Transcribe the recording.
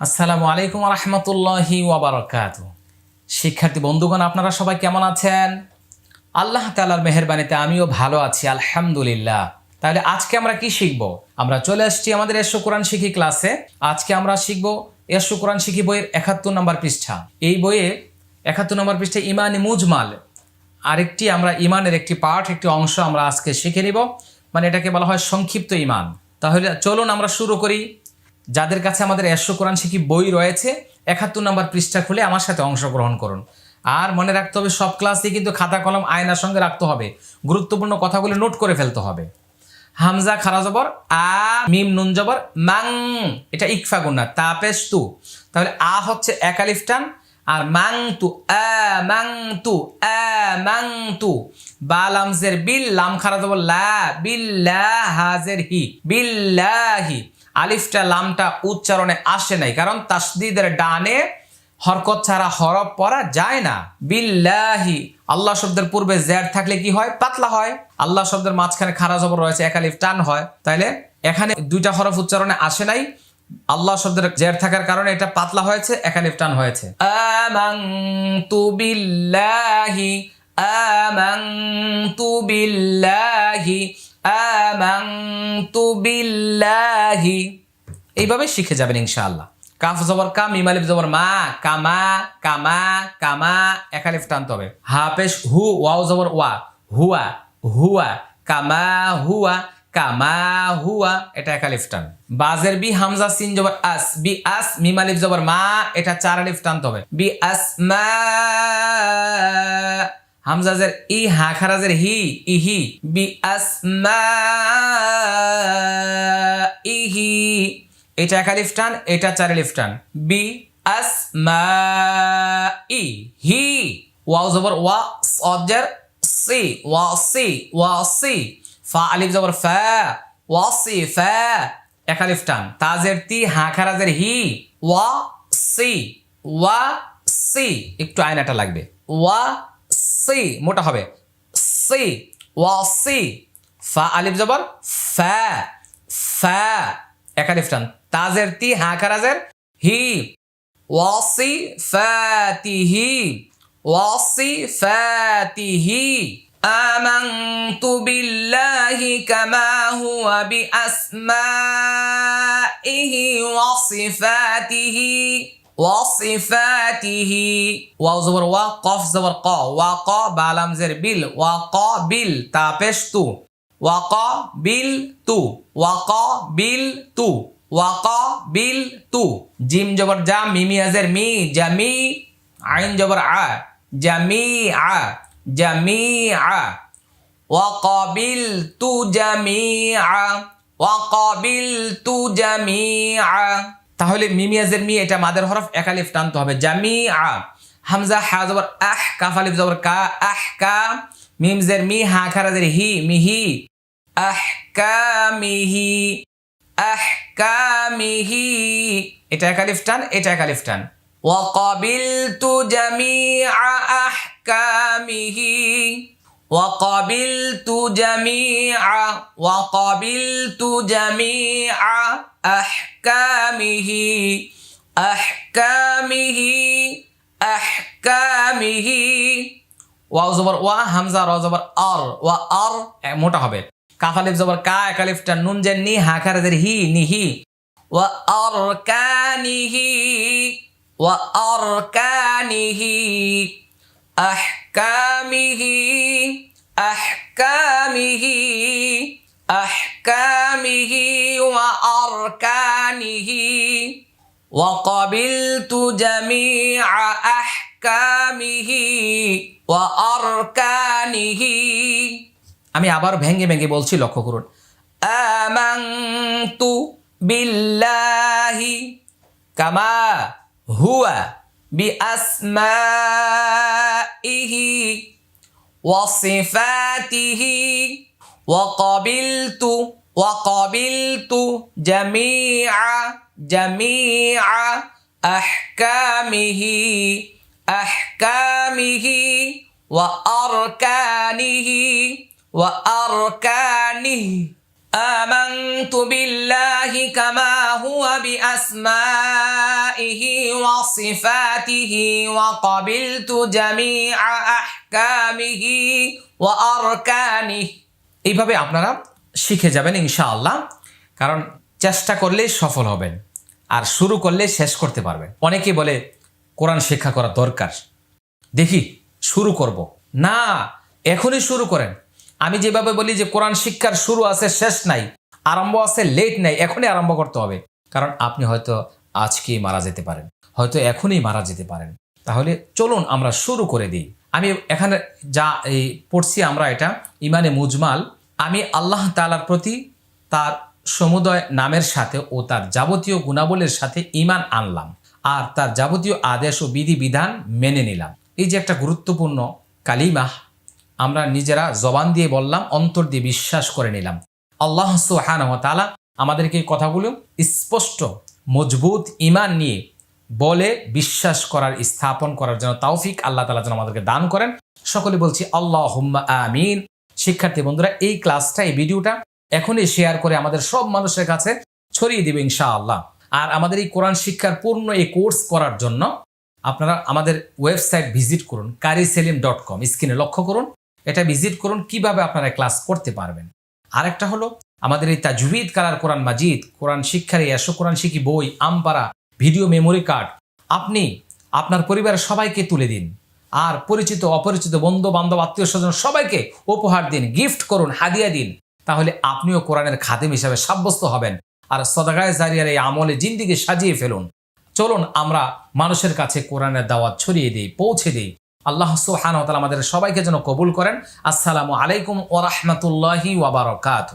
আসসালামু আলাইকুম রহমতুল্লাহি ওবরাকাত শিক্ষার্থী বন্ধুগণ, আপনারা সবাই কেমন আছেন? আল্লাহ তালার মেহরবানিতে আমিও ভালো আছি, আলহামদুলিল্লাহ। তাহলে আজকে আমরা কি শিখব? আমরা চলে আসছি আমাদের এসো কোরআন শিখি ক্লাসে। আজকে আমরা শিখব এসো কোরআন শিখি বইয়ের একাত্তর নম্বর পৃষ্ঠা। এই বইয়ে একাত্তর নম্বর পৃষ্ঠায় ইমানি মুজমাল। আরেকটি আমরা ইমানের একটি পার্ট একটি অংশ আমরা আজকে শিখে নিব। মানে এটাকে বলা হয় সংক্ষিপ্ত ইমান। তাহলে চলুন আমরা শুরু করি। যাদের কাছে আমাদের একশো কোরআন শিখি বই রয়েছে, একাত্তর নম্বর পৃষ্ঠা খুলে আমার সাথে অংশগ্রহণ করুন। আর মনে রাখতে হবে, সব ক্লাসে কিন্তু খাতা কলম আয়নার সঙ্গে রাখতে হবে। গুরুত্বপূর্ণ কথাগুলো নোট করে ফেলতে হবে। হামজা খারা জবর আ, মিম, নুন, জবর, মাং, এটা ইকফা গুন্না তাপেস তু। তাহলে আ হচ্ছে একালিফ টান, আর মাং, তু, আ, মাং, তু, আ, মাং, তু। বা, লামজের বিল, লাম খারা জবর লা, বিল্লাহ, হাজের হি, বিল্লাহি। আলিফটা, লামটা উচ্চারণে আসে নাই, কারণ তাসদিদের ডানে হরকত ছাড়া হরফ পড়া যায় না। বিল্লাহি, আল্লাহ শব্দের পূর্বে জ্যাড থাকলে কি হয়? পাতলা হয়। আল্লাহ শব্দের মাঝখানে খারা জবর রয়েছে একালিফ টান হয়। তাইলে এখানে দুইটা হরফ উচ্চারণে আসে নাই। আল্লাহ শব্দের জের থাকার কারণে এটা পাতলা হয়েছে একালিফ টান হয়েছে। আমানতু বিল্লাহি আমানতু বিল্লাহি আমানতু বিল্লাহি। এইভাবে শিখে যাবেন ইনশাআল্লাহ। কাফ জবর কাম ইমালিফ জবর মা, কামা কামা কামা একালিফ টানতে হবে। হাফেশ হু, ওয়াও জবর ওয়া, হুয়া হুয়া, কামা হুয়া কামা, হুয়া, এটা একালিফ টান। বাজের বি, হামজা, সিন জবর আস, বি আস, মিম আলিফ জবর মা, এটা চার আলিফ টানতে হবে। বি আস মা হামজাজের ই হা, খারাজের হি ইহি বি আস মা ইহি এটা এক টান, এটা চার আলিফ টান। বি আস মা ই হি। ওয়াও জবর ওয়া সজের সি, ওয়া সি ওয়া সি। ফা আলিফ জবর ফা, ওয়া সি, ফা। এক আলিফ টান। তাজের তি হা, খারাজের হি, ওয়া সি ওয়া সি। একটু আয়নাটা লাগবে। ওয়া সি মোটা হবে সি ওয়া সি ফা আলিফ জবর ফা ফা একালিফ টান তাজের তি হা খারাজের হি ওয়াসি ফাতিহি ওয়াসি ফাতিহি آمنت بالله كما هو بأسمائه وصفاته ওয়াসিফাতিহি, ওয়াও জবর ওয়া, কফ জবর ক, ওয়া ক বালাম জের বিল, ওয়া ক বিল তা পেশ তু, ওয়া ক বিল তু, ওয়া ক বিল তু, ওয়া ক বিল তু, জিম জবর জা, মিমি আজের মি জামি আইন জবর আ জামি আ জামি আ, ওয়া কবিল তু জামি আ, ওয়া কবিল তু জামি আ তাহলে মিমি আজের মি এটা মাদের হরফ একালিফ টানতে হবে জামি আ হামজা হা জবর আহ কাফ আলিফ জবর কা আহ কা মিম জের মি হা খারাজের হি মিহি আহ কা মিহি আহকামিহি এটা একালিফ টান এটা একালিফ টান وقبلت جميع أحكامه وقبلت جميع وقبلت جميع أحكامه أحكامه أحكامه ওয়াও জবর ওয়া হামজা র জবর আর ওয়া আর মোটা হবে কাফালিফ জবর কা একালিফ টান নুন জেন নি হা খারাজের হি নিহি ওয়া আরকানিহি ওয়া আরকানিহি আহকামিহি আহকামিহি আহকামিহি ওয়া আরকানিহি وقبلت جميع أحكامه وأركانه আমি আবার ভেঙ্গে ভেঙ্গে বলছি লক্ষ্য করুন আমানতু বিল্লাহি কামা হুয়া বিআসমাইহি وصفاته وقبلت وقبلت جميع جميع أحكامه أحكامه وأركانه وأركانه. آمنت بالله كما هو بأسمائه وصفاته وقبلت جميع أحكامه وأركانه এইভাবে আপনারা শিখে যাবেন ইনশাআল্লাহ কারণ চেষ্টা করলেই সফল হবেন আর শুরু করলে শেষ করতে পারবেন অনেকে বলে কোরআন শিক্ষা করা দরকার দেখি শুরু করব না এখনই শুরু করেন আমি যেভাবে বলি যে কোরআন শিক্ষার শুরু আছে, শেষ নাই, আরম্ভ আছে লেট নাই, এখনই আরম্ভ করতে হবে। কারণ আপনি হয়তো আজকেই মারা যেতে পারেন, হয়তো এখনই মারা যেতে পারেন। তাহলে চলুন আমরা শুরু করে দিই। আমি এখানে যা এই পড়ছি আমরা এটা, ইমানে মুজমাল, আমি আল্লাহ তালার প্রতি তার সমুদয় নামের সাথে ও তার যাবতীয় গুণাবলীর সাথে ইমান আনলাম, আর তার যাবতীয় আদেশ ও বিধি বিধান মেনে নিলাম। এই যে একটা গুরুত্বপূর্ণ কালিমাহ আমরা নিজেরা জবান দিয়ে বললাম, অন্তর দিয়ে বিশ্বাস করে নিলাম। আল্লাহ তালা আমাদেরকে এই কথাগুলো স্পষ্ট, মজবুত ইমান নিয়ে বলে বিশ্বাস করার, স্থাপন করার জন্য তাওফিক আল্লাহ তালা যেন আমাদেরকে দান করেন। সকলে বলছি আল্লাহ আমিন। শিক্ষার্থী বন্ধুরা, এই ক্লাসটা, এই ভিডিওটা এখনই শেয়ার করে আমাদের সব মানুষের কাছে ছড়িয়ে দিবে ইনশাআল্লাহ। আর আমাদের এই কোরআন শিক্ষার পূর্ণ এই কোর্স করার জন্য আপনারা আমাদের ওয়েবসাইট ভিজিট করুন কারি সেলিম ডট কম। স্ক্রিনে লক্ষ্য করুন এটা ভিজিট করুন, কীভাবে আপনারা ক্লাস করতে পারবেন। আরেকটা হলো, আমাদের এই তাজুবিদ কালার কোরআন মাজিদ, কোরআন শিক্ষার এই এসো কোরআন শিখি বই আমপারা ভিডিও মেমোরি কার্ড আপনি, আপনার পরিবারের সবাইকে তুলে দিন। আর পরিচিত, অপরিচিত বন্ধু বান্ধব আত্মীয় স্বজন সবাইকে উপহার দিন গিফট করুন, হাদিয়া দিন। তাহলে আপনিও কোরআনের খাদেম হিসাবে সাব্যস্ত হবেন আর সদাগায় জারিয়ার এই আমলে জিন্দিগি সাজিয়ে ফেলুন। চলুন, আমরা মানুষের কাছে কোরআনের দাওয়াত ছড়িয়ে দিই, পৌঁছে দিই। আল্লাহ সুহান আমাদের সবাইকে যেন কবুল করেন। আসসালামু আলাইকুম ওরহমতুল্লাহি ওয়াবারকাত